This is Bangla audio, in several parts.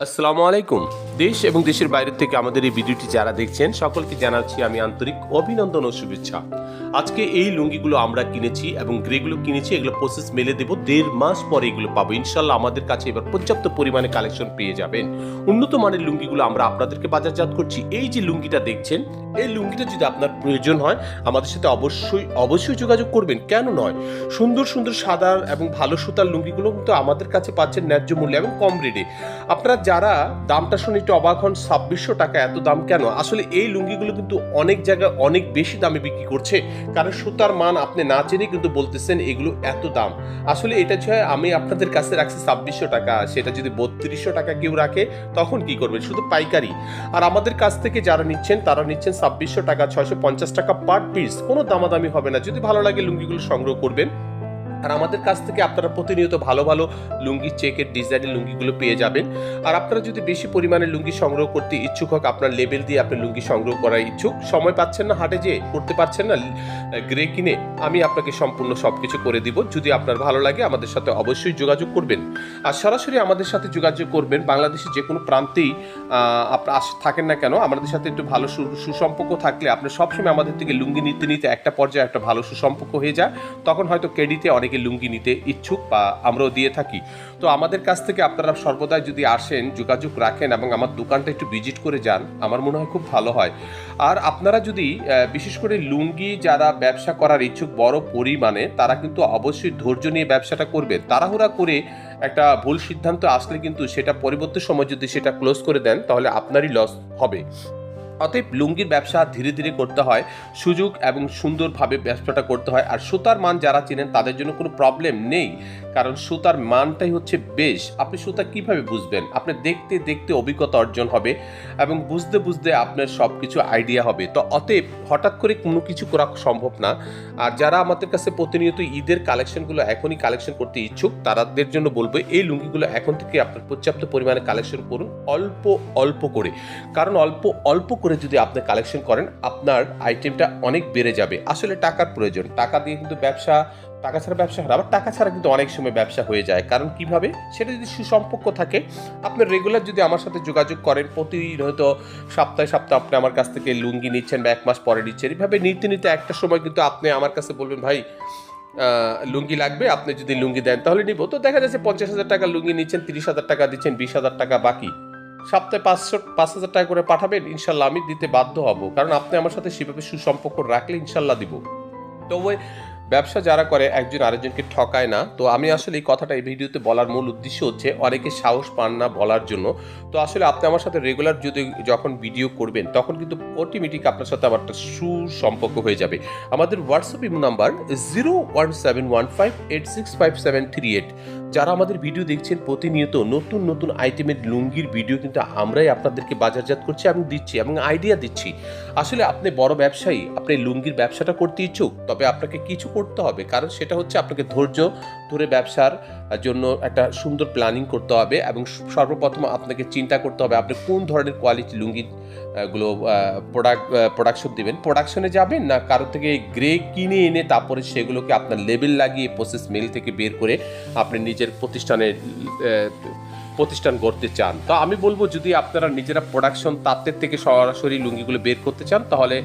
আসসালামু আলাইকুম। দেশ এবং দেশের বাইরের থেকে আমাদের এই ভিডিওটি যারা দেখছেন, সকলকে জানাচ্ছি আমি আন্তরিক অভিনন্দন ও শুভেচ্ছা। আজকে এই লুঙ্গিগুলো আমরা কিনেছি এবং গ্রেগুলো কিনেছি, এগুলো প্রসেস মেলে দেবো। দেড় মাস পরে এগুলো পাবো। ইনশাল্লাহ আমাদের কাছে এবার পর্যাপ্ত পরিমাণে কালেকশন পেয়ে যাবেন। উন্নত মানের লুঙ্গিগুলো আমরা আপনাদেরকে বাজারজাত করছি। এই যে লুঙ্গিটা দেখছেন, এই লুঙ্গিটা যদি আপনার প্রয়োজন হয়, আমাদের সাথে অবশ্যই অবশ্যই যোগাযোগ করবেন। কেন নয়? সুন্দর সুন্দর সাদা এবং ভালো সুতার লুঙ্গিগুলো কিন্তু আমাদের কাছে পাচ্ছেন ন্যায্য মূল্যে এবং কম রেটে আপনারা যারা, দামটা শুনে একটু অবাক হন, ছাব্বিশশো টাকা এত দাম কেন? আসলে এই লুঙ্গিগুলো কিন্তু অনেক জায়গায় অনেক বেশি দামে বিক্রি করছে। কারণ সুতার মান আপনি না চেনে কিন্তু বলতেছেন এগুলো এত দাম। আসলে এটা ছয় আমি আপনাদের কাছে রাখছি ছাব্বিশশো টাকা, সেটা যদি বত্রিশশো টাকা কেউ রাখে, তখন কি করবেন? শুধু পাইকারি। আর আমাদের কাছ থেকে যারা নিচ্ছেন, তারা নিচ্ছেন ছাব্বিশশো টাকা, ছয়শো পঞ্চাশ টাকা পার পিস কোনো দামাদামি হবে না। যদি ভালো লাগে লুঙ্গিগুলো সংগ্রহ করবেন। আর আমাদের কাছ থেকে আপনারা প্রতিনিয়ত ভালো ভালো লুঙ্গি চেকের ডিজাইনের লুঙ্গিগুলো পেয়ে যাবেন। আর আপনারা যদি বেশি পরিমাণে লুঙ্গি সংগ্রহ করতে ইচ্ছুক হোক, আপনার লেবেল দিয়ে আপনি লুঙ্গি সংগ্রহ করার ইচ্ছুক, সময় পাচ্ছেন না হাটে যেয়ে, করতে পারছেন না গ্রে কিনে, আমি আপনাকে সম্পূর্ণ সব কিছু করে দিব। যদি আপনার ভালো লাগে, আমাদের সাথে অবশ্যই যোগাযোগ করবেন। আর সরাসরি আমাদের সাথে যোগাযোগ করবেন, বাংলাদেশের যে কোনো প্রান্তেই আপনার থাকেন না কেন, আমাদের সাথে একটু ভালো সুসম্পর্ক থাকলে, আপনি সবসময় আমাদের থেকে লুঙ্গি নিতে নিতে একটা পর্যায়ে একটা ভালো সুসম্পর্ক হয়ে যায়। তখন হয়তো ক্রেডিটে অনেকে লুঙ্গি নিতে ইচ্ছুক বা আমরাও দিয়ে থাকি। তো আমাদের কাছ থেকে আপনারা সর্বদাই যদি আসেন, যোগাযোগ রাখেন এবং আমার দোকানটা একটু ভিজিট করে যান, আমার মনে হয় খুব ভালো হয়। আর আপনারা যদি বিশেষ করে লুঙ্গি যারা ব্যবসা করার ইচ্ছুক বড় পরিমাণে, তারা কিন্তু অবশ্যই ধৈর্য নিয়ে ব্যবসাটা করবে। তাড়াহুড়া করে একটা ভুল সিদ্ধান্ত আসলে কিন্তু সেটা পরবর্তী সময় যদি সেটা ক্লোজ করে দেন, তাহলে আপনারই লস হবে। অতএব লুঙ্গির ব্যবসা ধীরে ধীরে করতে হয়, সুযোগ এবং সুন্দরভাবে ব্যবসাটা করতে হয়। আর সুতার মান যারা চেনেন, তাদের জন্য কোনো প্রবলেম নেই। কারণ সুতার মানটাই হচ্ছে বেশ। আপনি সুতা কীভাবে বুঝবেন? আপনি দেখতে দেখতে অভিজ্ঞতা অর্জন হবে এবং বুঝতে বুঝতে আপনার সব কিছু আইডিয়া হবে। তো অতএব হঠাৎ করে কোনো কিছু করা সম্ভব না। আর যারা আমাদের কাছে প্রতিনিয়ত ঈদের কালেকশনগুলো এখনই কালেকশন করতে ইচ্ছুক, তাদের জন্য বলব, এই লুঙ্গিগুলো এখন থেকে আপনার পর্যাপ্ত পরিমাণে কালেকশন করুন। অল্প অল্প করে। কারণ অল্প অল্প করে যদি আপনি কালেকশন করেন, আপনার আইটেমটা অনেক বেড়ে যাবে। আসলে টাকার প্রয়োজন। টাকা দিয়ে কিন্তু ব্যবসা, টাকা ছাড়া ব্যবসা হয় আবার টাকা ছাড়া কিন্তু অনেক সময় ব্যবসা হয়ে যায়। কারণ কীভাবে? সেটা যদি সুসম্পর্ক থাকে, আপনি রেগুলার যদি আমার সাথে যোগাযোগ করেন প্রতিদিন হয়তো সপ্তাহে সপ্তাহে আপনি আমার কাছ থেকে লুঙ্গি নিচ্ছেন বা এক মাস পরে নিচ্ছেন এইভাবে নিতে নিতে একটা সময় কিন্তু আপনি আমার কাছে বলবেন, ভাই লুঙ্গি লাগবে, আপনি যদি লুঙ্গি দেন তাহলে নিব। তো দেখা যাচ্ছে পঞ্চাশ হাজার টাকা লুঙ্গি নিচ্ছেন, তিরিশ হাজার টাকা দিচ্ছেন, বিশ হাজার টাকা বাকি। সপ্তাহে পাঁচশো পাঁচ হাজার টাকা করে পাঠাবেন, ইনশাল্লাহ আমি দিতে বাধ্য হব। কারণ আপনি আমার সাথে সেভাবে সুসম্পর্ক রাখলে ইনশাল্লাহ দিব। তো ওই ব্যবসা যারা করে, একজন আরেকজনকে ঠকায় না। তো আমি আসলে এই কথাটা এই ভিডিওতে বলার মূল উদ্দেশ্য হচ্ছে অনেকে সাহস পান না বলার জন্য। তো আসলে আপনি আমার সাথে রেগুলার যদি যখন ভিডিও করবেন, তখন কিন্তু অটোমেটিক আপনার সাথে আমার একটা সুসম্পর্ক হয়ে যাবে। আমাদের WhatsApp imo number zero one seven one five eight six five seven three eight যারা আমাদের ভিডিও দেখছেন প্রতিনিয়ত, নতুন নতুন আইটেমের লুঙ্গির ভিডিও কিন্তু আমরাই আপনাদেরকে বাজারজাত করছি এবং দিচ্ছি এবং আইডিয়া দিচ্ছি। আসলে আপনি বড় ব্যবসায়ী, আপনি লুঙ্গির ব্যবসাটা করতে ইচ্ছুক, তবে আপনাকে কিছু করতে হবে। কারণ সেটা হচ্ছে আপনাকে ধৈর্য ধরে ব্যবসার জন্য একটা সুন্দর প্ল্যানিং করতে হবে এবং সর্বপ্রথম আপনাকে চিন্তা করতে হবে আপনি কোন ধরনের কোয়ালিটি লুঙ্গি গুলো প্রোডাক্ট প্রোডাকশন দেবেন। প্রোডাকশনে যাবেন না কারও থেকে গ্রে কিনে এনে তারপরে সেগুলোকে আপনার লেবেল লাগিয়ে প্রসেস মেল থেকে বের করে আপনি নিজের প্রতিষ্ঠানের প্রতিষ্ঠান করতে চান। তো আমি বলব, যদি আপনারা নিজেরা প্রোডাকশন তাঁতের থেকে সরাসরি লুঙ্গিগুলো বের করতে চান, তাহলে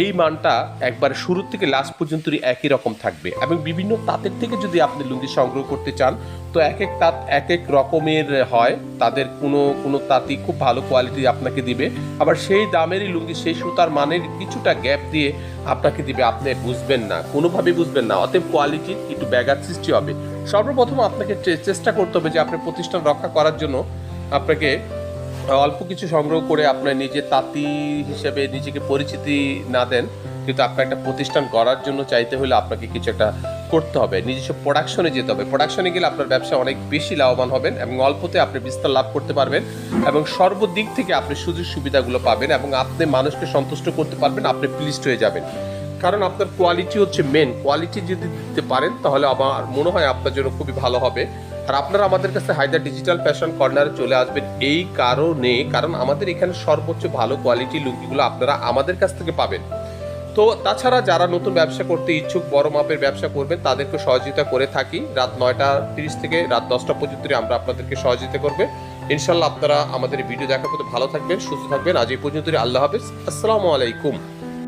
এই মানটা একবারে শুরু থেকে লাস্ট পর্যন্তই একই রকম থাকবে। এবং বিভিন্ন তাঁতের থেকে যদি আপনি লুঙ্গি সংগ্রহ করতে চান, তো এক এক তাঁত এক এক রকমের হয়। তাদের কোনো কোনো তাঁতি খুব ভালো কোয়ালিটি আপনাকে দিবে। আবার সেই দামেরই লুঙ্গি, সেই সুতার মানের কিছুটা গ্যাপ দিয়ে আপনাকে দিবে। আপনি বুঝবেন না, কোনোভাবেই বুঝবেন না। অতএব কোয়ালিটির একটু ব্যাঘাত সৃষ্টি হবে। সর্বপ্রথম আপনাকে চেষ্টা করতে হবে যে আপনার প্রতিষ্ঠান রক্ষা করার জন্য আপনাকে অল্প কিছু সংগ্রহ করে আপনার নিজে তাঁতি হিসেবে নিজেকে পরিচিতি না দেন, কিন্তু আপনার একটা প্রতিষ্ঠান করার জন্য চাইতে হলে আপনাকে কিছু একটা করতে হবে। নিজস্ব প্রোডাকশনে যেতে হবে। প্রোডাকশনে গেলে আপনার ব্যবসা অনেক বেশি লাভবান হবেন এবং অল্পতে আপনি বিস্তার লাভ করতে পারবেন এবং সর্বদিক থেকে আপনি সুযোগ সুবিধাগুলো পাবেন এবং আপনি মানুষকে সন্তুষ্ট করতে পারবেন, আপনি প্লিজড হয়ে যাবেন। কারণ আপনার কোয়ালিটি হচ্ছে মেন কোয়ালিটি যদি দিতে পারেন, তাহলে আমার মনে হয় আপনার জন্য খুবই ভালো হবে। আর আপনারা আমাদের কাছে হায়দার ডিজিটাল ফ্যাশন কর্নারে চলে আসবেন এই কারণে, কারণ আমাদের এখানে সর্বোচ্চ ভালো কোয়ালিটি লুঙ্গিগুলো আপনারা আমাদের কাছ থেকে পাবেন। তো তাছাড়া যারা নতুন ব্যবসা করতে ইচ্ছুক, বড় মাপের ব্যবসা করবেন, তাদেরকে সহযোগিতা করে থাকি। রাত নয়টা তিরিশ থেকে রাত দশটা পর্যন্ত আমরা আপনাদেরকে সহযোগিতা করবে। ইনশাল্লাহ আপনারা আমাদের ভিডিও দেখার পর ভালো থাকবেন, সুস্থ থাকবেন। আজ এই পর্যন্ত আল্লাহ হাফিজ। আসসালামু আলাইকুম।